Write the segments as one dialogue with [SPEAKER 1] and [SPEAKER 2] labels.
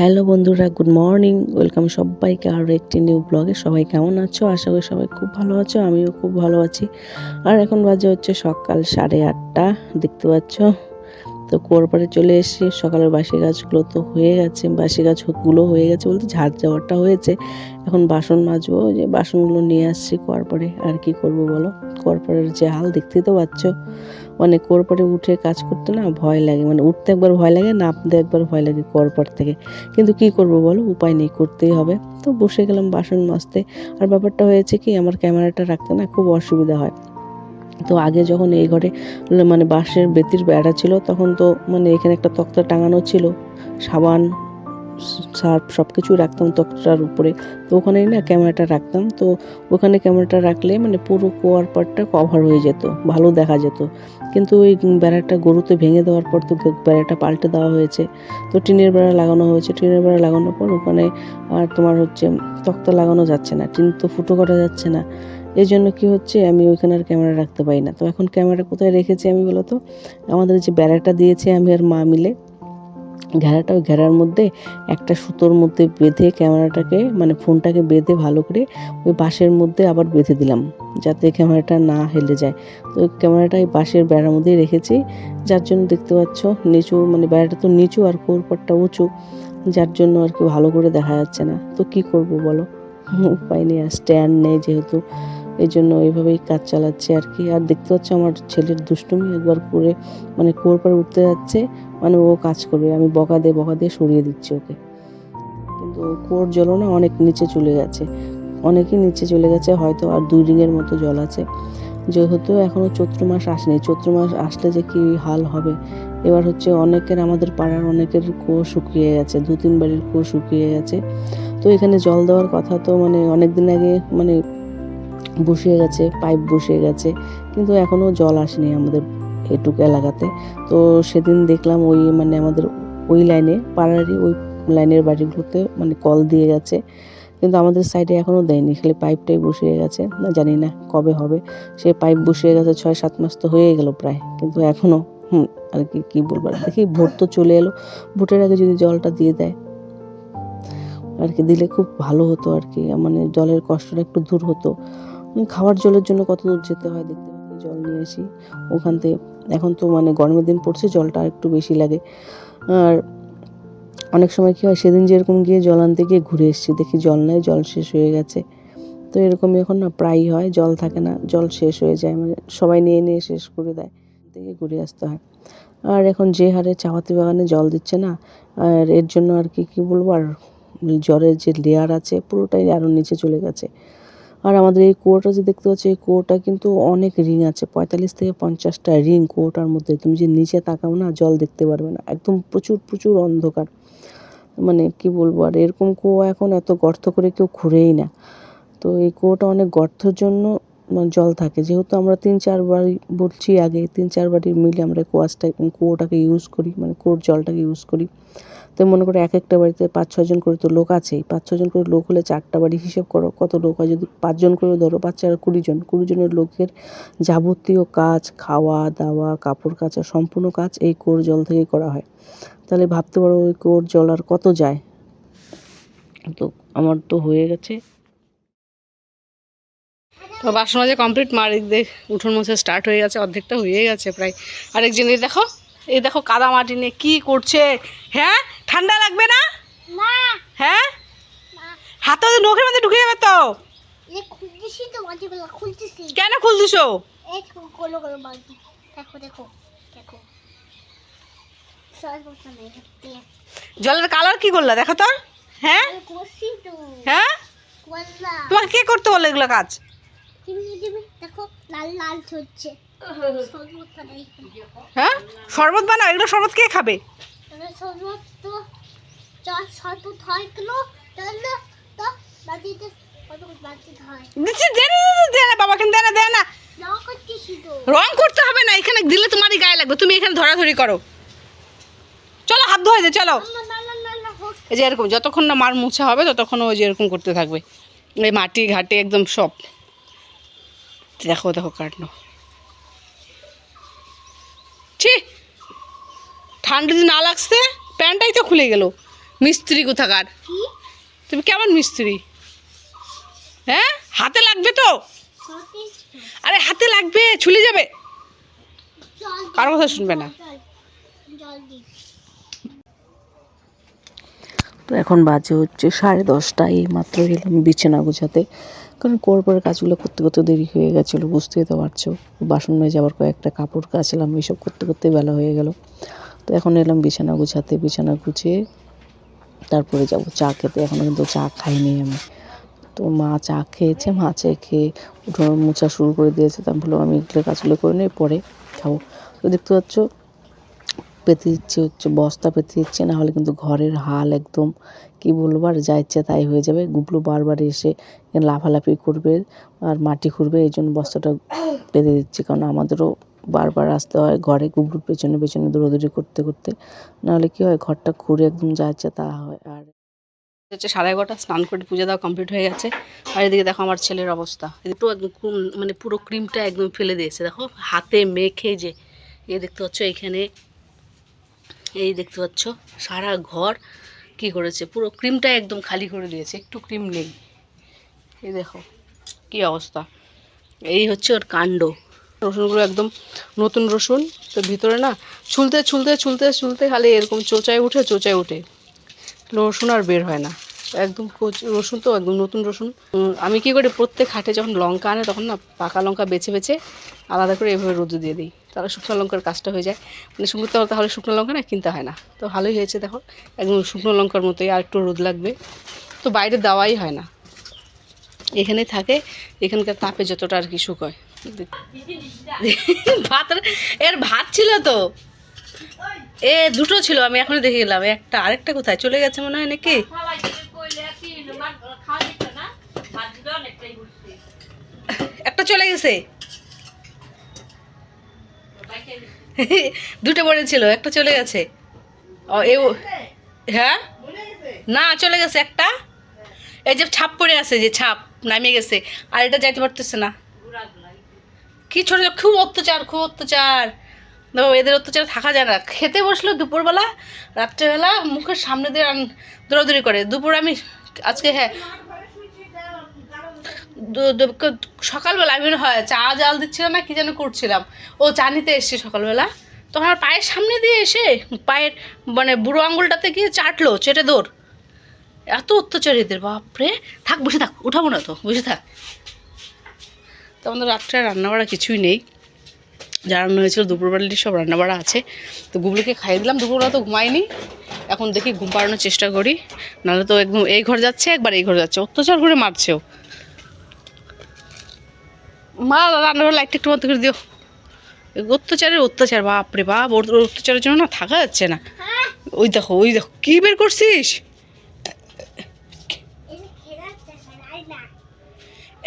[SPEAKER 1] Hello বন্ধুরা, good morning. Welcome সবাইকে আরও একটি নিউ ব্লগে। সবাই কেমন আছো? আশা করি সবাই খুব ভালো আছো, আমিও খুব ভালো আছি। আর এখন বাজে হচ্ছে সকাল সাড়ে আটটা, দেখতে পাচ্ছ? তো কোরপাড়ে চলে এসেছি, সকালের বাসি গাছগুলো তো হয়ে গেছে, বাসি গাছগুলো হয়ে গেছে বলতে ঝাড় যাওয়ারটা হয়েছে। এখন বাসন মাজবো যে বাসনগুলো নিয়ে আসছি কোয়ারপাড়ে আর কি করব বলো? কোয়ারপাড়ের যে হাল, দেখতেই তো পাচ্ছ। মানে কোরপাড়ে উঠে কাজ করতে না ভয় লাগে। মানে উঠতে একবার ভয় লাগে, নামতে একবার ভয় লাগে কোরপাড় থেকে। কিন্তু কি করব বলো? উপায় নেই, করতেই হবে। তো বসে গেলাম বাসন মাজতে। আর ব্যাপারটা হয়েছে কি, আমার ক্যামেরাটা রাখতে না খুব অসুবিধা হয়। তো আগে যখন এই ঘরে মানে বাঁশের বেতির বেড়া ছিল, তখন তো মানে এখানে একটা তক্তা টাঙানো ছিল, সাবান সার্ফ সব কিছু রাখতাম তক্তার উপরে। তো ওখানেই না ক্যামেরাটা রাখতাম। তো ওখানে ক্যামেরাটা রাখলে মানে পুরো কোয়ার পার্টটা কভার হয়ে যেত, ভালো দেখা যেত। কিন্তু ওই বেড়াটা গরুতে ভেঙে দেওয়ার পর তো বেড়াটা পাল্টে দেওয়া হয়েছে। তো টিনের বেড়া লাগানো হয়েছে। টিনের বেড়া লাগানোর পর ওখানে আর তোমার হচ্ছে তক্তা লাগানো যাচ্ছে না। টিন তো ফুটো করা যাচ্ছে না। এই জন্য কি হচ্ছে, আমি ওইখানে আর ক্যামেরা রাখতে পারি না। তো এখন ক্যামেরা কোথায় রেখেছি আমি বলো তো? আমাদের যে বেড়াটা দিয়েছে আমি আর মা মিলে ঘেরাটা ওই ঘেরার মধ্যে একটা সুতোর মধ্যে বেঁধে ক্যামেরাটাকে মানে ফোনটাকে বেঁধে ভালো করে ওই বাঁশের মধ্যে আবার বেঁধে দিলাম, যাতে ক্যামেরাটা না হেলে যায়। তো ক্যামেরাটা এই বাঁশের বেড়ার মধ্যেই রেখেছি, যার জন্য দেখতে পাচ্ছ নিচু মানে বেড়াটা তো নিচু আর কোরপাটটা উঁচু, যার জন্য আর কি ভালো করে দেখা যাচ্ছে না। তো কি করব বলো? উপায় নেই, আর স্ট্যান্ড নেই যেহেতু। এই জন্য এইভাবেই কাজ চালাচ্ছে আর কি। আর দেখতে পাচ্ছ আমার ছেলের দুষ্টুমি একবার করে মানে কুয়োর পরে উঠতে যাচ্ছে মানে ও কাজ করবে। আমি বকা দিয়ে বকা দিয়ে সরিয়ে দিচ্ছি ওকে। কিন্তু কুয়োর জলও না অনেক নিচে চলে গেছে। অনেকই নিচে চলে গেছে, হয়তো আর দুই রিংয়ের মতো জল আছে। যেহেতু এখনও চৈত্র মাস আসেনি, চৈত্র মাস আসলে যে কি হাল হবে? এবার হচ্ছে অনেকের, আমাদের পাড়ার অনেকের কুয়ো শুকিয়ে গেছে দু তিন বাড়ির কুয়ো শুকিয়ে গেছে। তো এখানে জল দেওয়ার কথা তো মানে অনেক দিন আগে মানে বসিয়ে গেছে পাইপ বসিয়ে গেছে, কিন্তু এখনও জল আসেনি আমাদের এটুকু এলাকাতে। তো সেদিন দেখলাম ওই মানে আমাদের ওই লাইনে পাড়ারই ওই লাইনের বাড়িগুলোতে মানে কল দিয়ে গেছে, কিন্তু আমাদের সাইডে এখনও দেয়নি, খালি পাইপটাই বসিয়ে গেছে, না জানি না কবে হবে। সে পাইপ বসিয়ে গেছে ছয় সাত মাস তো হয়ে গেল প্রায়, কিন্তু এখনও হুম, আর কি, কী বলব দেখি ভোট তো চলে এলো, ভোটের আগে যদি জলটা দিয়ে দেয়, আর কি দিলে খুব ভালো হতো আর কি মানে জলের কষ্টটা একটু দূর হতো। খাওয়ার জলের জন্য কত দূর যেতে হয় দেখতে জল নিয়ে আসি। ওখান থেকে, এখন তো মানে গরমের দিন পড়ছে, জলটা একটু বেশি লাগে। আর অনেক সময় কী হয়, সেদিন যেরকম গিয়ে জল আনতে গিয়ে ঘুরে এসেছি, দেখি জল নেই, জল শেষ হয়ে গেছে। তো এরকমই এখন না প্রায়ই হয়, জল থাকে না, জল শেষ হয়ে যায় মানে সবাই নিয়ে নিয়ে শেষ করে দেয় থেকে ঘুরে আসতে হয়। আর এখন যে হারে চাপাতি বাগানে জল দিচ্ছে না, আর এর জন্য আর কি, কী বলব, আর জলের যে লেয়ার আছে, পুরোটাই আরও নিচে চলে গেছে। আর আমাদের এই কুয়োটা যে দেখতে পাচ্ছি, এই কুয়োটা কিন্তু অনেক রিং আছে। পঁয়তাল্লিশ থেকে পঞ্চাশটা রিং কুয়োটার মধ্যে। তুমি যে নিচে তাকাও না, জল দেখতে পারবে না। একদম প্রচুর প্রচুর অন্ধকার। মানে কি বলব, আর এরকম কুয়ো এখন এত গর্ত করে কেউ খুঁড়েই না। তো এই কুয়োটা অনেক গর্তর জন্য মানে জল থাকে। যেহেতু আমরা তিন, চার বাড়ি বলছি আগে, তিন, চার বাড়ি মিলে আমরা কুয়াশটা, কুয়োটাকে ইউজ করি মানে কুয়োর জলটাকে ইউজ করি। তো মনে করো এক একটা বাড়িতে পাঁচ ছজন করে তো লোক আছেই। পাঁচ ছজন করে লোক হলে চারটা বাড়ি হিসেব করো, কত লোক হয়? যদি পাঁচজন করে ধরো, পাঁচ চার কুড়ি জন, কুড়ি জনের লোকের যাবতীয় কাজ, খাওয়া, দাওয়া, কাপড় কাচা, সম্পূর্ণ কাজ এই কোর জল থেকেই করা হয়। তাহলে ভাবতে পারো ওই কোর জল আর কত যায়? তো আমার তো হয়ে গেছে।
[SPEAKER 2] তো বাসন মাঝে কমপ্লিট মার দেখ উঠোন মোছা স্টার্ট হয়ে গেছে, অর্ধেকটা হয়ে গেছে প্রায়। আরেকজন এই দেখো এই দেখো কাদা মাটি নিয়ে কী করছে হ্যাঁ? ঠান্ডা লাগবে না? হ্যাঁ? হাতে নখের মধ্যে ঢুকে যাবে তো। কেন খুলতেছো? জলের কালার কি করলা? দেখো তো। হ্যাঁ? হ্যাঁ? তোমাকে কে করতে বলল এগুলো কাজ?
[SPEAKER 3] দেখো লাল লাল হচ্ছে
[SPEAKER 2] হ্যাঁ? শরবত বানাও এগুলো শরবত কে খাবে?
[SPEAKER 3] তাহলে সরবত তো চার সরবত হয় কেন তাহলে তো
[SPEAKER 2] রং করতে হবে না এখানে দিলে তোমারই গায়ে লাগবে তুমি এখানে ধরাধরি করো। চলো হাত ধোয়া দে চলো। এই যে এরকম যতক্ষণ না মার মুছা হবে ততক্ষণ ওই যে এরকম করতে থাকবে। এই মাটি ঘাটে একদম সব। দেখো দেখো কাটলো। ঠান্ডা যদি না লাগছে প্যান্টটাই তো খুলে গেল। মিস্ত্রি কোথাকার? তুমি কেমন মিস্ত্রি? হ্যাঁ? হাতে লাগবে তো? আরে হাতে লাগবে ছুলে যাবে। কারও কথা শুনবে না।
[SPEAKER 1] তো এখন বাজে হচ্ছে সাড়ে দশটা এই মাত্র এলাম বিছানা গোছাতে। কারণ পরপরের কাজগুলো করতে করতে দেরি হয়ে গেছিল বুঝতেই তো পারছ। বাসন মেজে আবার কয়েকটা কাপড় কাচলাম এইসব করতে করতে বেলা হয়ে গেল। তো এখন এলাম বিছানা গুছাতে, বিছানা গুছিয়ে তারপরে যাব চা খেতে। এখনও কিন্তু চা খাইনি আমি। তো মা চা খেয়েছে, মা চা খেয়ে উঠোন মোছা শুরু করে দিয়েছে। তা আমি বললাম, আমি এগুলো কাজগুলো করে নিই, পরে খাব। তো দেখতে পাচ্ছ, পেতে দিচ্ছে হচ্ছে, বস্তা পেতে দিচ্ছে না হলে কিন্তু ঘরের হাল একদম, কি বলব, আর যা ইচ্ছে তাই হয়ে যাবে। গুবলু বারবার এসে লাফালাফি করবে আর মাটি খুঁড়বে, এই জন্য বস্তাটা পেতে দিচ্ছে। কারণ আমাদেরও বারবার আসতে হয়, ঘরে কুকুর পেছনে পেছনে দৌড়াদৌড়ি করতে করতে। নাহলে কি হয়, ঘরটা খুঁড়ে একদম যা ইচ্ছে তা হয়। আর
[SPEAKER 2] হচ্ছে সাড়ে এগারোটা, স্নান করে পুজো দেওয়া কমপ্লিট হয়ে গেছে। আর এদিকে দেখো আমার ছেলের অবস্থা। পুরো একদম মানে পুরো ক্রিমটা একদম ফেলে দিয়েছে। দেখো, হাতে মেখে যে, এই দেখতে পাচ্ছ এখানে, এই দেখতে পাচ্ছ সারা ঘর কি করেছে। পুরো ক্রিমটা একদম খালি করে দিয়েছে, একটু ক্রিম নেই। এই দেখো, কি অবস্থা। এই হচ্ছে ওর কাণ্ড। রসুনগুলো একদম নতুন রসুন, তো ভিতরে না ছুলতে ছুলতে ছুলতে ছুলতে খালি এরকম চোচায় উঠে চোচায় উঠে। রসুন আর বের হয় না। একদম রসুন তো একদম নতুন রসুন। আমি কি করি, প্রত্যেক হাটে যখন লঙ্কা আনে তখন না পাকা লঙ্কা বেছে বেছে আলাদা করে এভাবে রোদে দিয়ে দিই। তাহলে শুকনো লঙ্কার কাজটা হয়ে যায়। মানে শুকনো তাহলে শুকনো লঙ্কা না কিনতে হয় না। তো ভালোই হয়েছে দেখো, একদম শুকনো লঙ্কার মতোই আর একটু রোদ লাগবে। তো বাইরে দেওয়াই হয় না। এখানে থাকে, এখানকার তাপে যতটা আর কি শুকোয় ভাত এর ভাত ছিল তো। এ, দুটো ছিল, আমি এখনই দেখে গেলাম। একটা, আরেকটা কোথায়? চলে গেছে মনে হয় নাকি? একটা চলে গেছে। দুটো পড়েছিল একটা চলে গেছে। ও, এ হ্যাঁ? না, চলে গেছে একটা। এই যে ছাপ পড়ে আছে, যে ছাপ নামিয়ে গেছে। আর এটা যাইতে পারতেছে না। কি ছোট খুব অত্যাচার খুব অত্যাচার। দেখো, এদের অত্যাচার থাকা যায় না। খেতে বসল দুপুরবেলা, রাত্রেবেলা মুখের সামনে দিয়ে দৌড়াদৌড়ি করে। দুপুর আমি আজকে হ্যাঁ সকালবেলা আমি হয় চা জাল দিচ্ছিলাম না, কি যেন করছিলাম। ও চা নিতে এসছে সকালবেলা। তখন আমার পায়ের সামনে দিয়ে এসে পায়ের মানে বুড়ো আঙুলটাতে গিয়ে চাটলো, চেটে দৌড়। এত অত্যাচার এদের, বাপরে। থাক, বসে থাক উঠাবো না তো, বসে থাক। তো আমাদের রাত্রে রান্নাবাড়া কিছুই নেই। যা রান্না হয়েছিল দুপুরবেলাটি সব রান্নাবাড়া আছে। তো গুগলুকে খাইয়ে দিলাম। দুপুরবেলা তো ঘুমাইনি এখন দেখি ঘুম পাড়ানোর চেষ্টা করি। নাহলে তো একদম এই ঘর যাচ্ছে একবার এই ঘর যাচ্ছে। অত্যাচার করে মারছেও মা রান্নাঘর লাইটটা একটু বন্ধ করে দিও। অত্যাচারের অত্যাচার বাপরে বাপ। ওর ওর অত্যাচারের জন্য না থাকা যাচ্ছে না।
[SPEAKER 3] হ্যাঁ।
[SPEAKER 2] ওই দেখো ওই দেখো কী বের করছিস?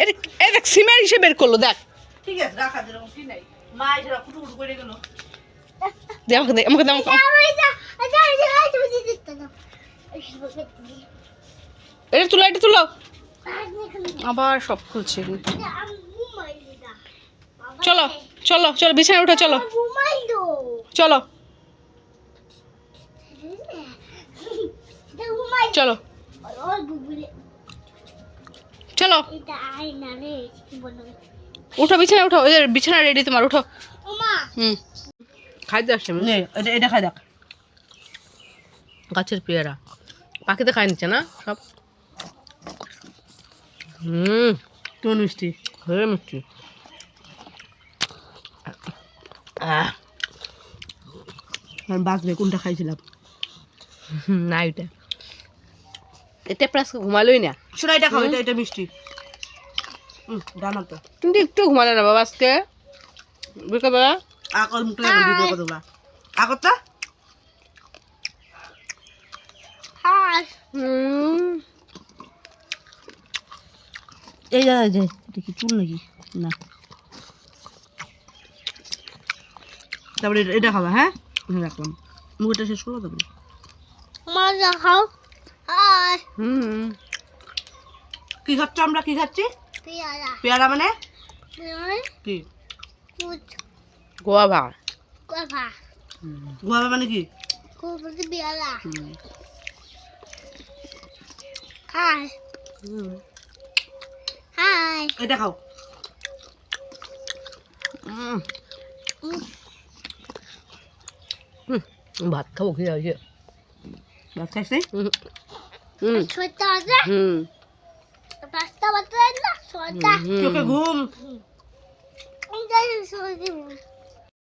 [SPEAKER 3] এটা
[SPEAKER 2] সিমের হিসেবে বের করল দেখ
[SPEAKER 4] ঠিক আছে রাখা দিলাম কি নাই মা এসে কুটু কুটু করে গেল
[SPEAKER 2] দে আমাকে দে আমাকে দে আমাকে
[SPEAKER 3] এটা
[SPEAKER 2] তুলো এটা তুলো আবার সব খুলছে চলো চলো চলো বিছানায় উঠো চলো চলো চলো চলো।
[SPEAKER 3] এটা আই না রে
[SPEAKER 2] উঠো বিছানায় উঠো যে বিছানা রেডি তোমার উঠো।
[SPEAKER 3] ওমা!
[SPEAKER 2] হুম। খাইতে আসছে
[SPEAKER 4] এটা এটা খাই দেখ।
[SPEAKER 2] গাছের পেয়ারা। পাখিতে খাই নিচ্ছে না সব? হুম।
[SPEAKER 4] কেমন মিষ্টি?
[SPEAKER 2] হয়ে মিষ্টি।
[SPEAKER 4] আর বাঁচবে কোনটা খাইছিলাম?
[SPEAKER 2] না এটা এটা প্রায় ঘুমালোই না।
[SPEAKER 4] শোনা এটা খাও এটা এটা মিষ্টি। তো
[SPEAKER 2] কিন্তু একটু ঘুমালো না বাবা আজকে? বিকালবেলা
[SPEAKER 4] আকল মুখটা যেন ভিডিও করে দেবা আকরটা? এই যা যে এটা কি চুল নাকি? না। তারপরে এটা- খাবা হ্যাঁ? রাখলাম। মুখটা শেষ করল তারপরে?
[SPEAKER 3] মজা খাও।
[SPEAKER 2] হুম।
[SPEAKER 4] কি খাচ্ছ আমরা? কি খাচ্ছি?
[SPEAKER 3] পেয়ারা।
[SPEAKER 4] পেয়ারা মানে? কি?
[SPEAKER 3] কুচ।
[SPEAKER 2] গোয়া ভা
[SPEAKER 3] কভা
[SPEAKER 4] গোয়াবা মানে কি?
[SPEAKER 3] পেয়ারা। হাই। হাই।
[SPEAKER 4] এটা খাও
[SPEAKER 5] ভাত খাব কি আছে
[SPEAKER 4] ভাত খাইস নাই?
[SPEAKER 3] ছোটা আছে
[SPEAKER 5] হুম।
[SPEAKER 3] পাঁচটা বাচ্চা না ছোটা
[SPEAKER 4] ঘুম।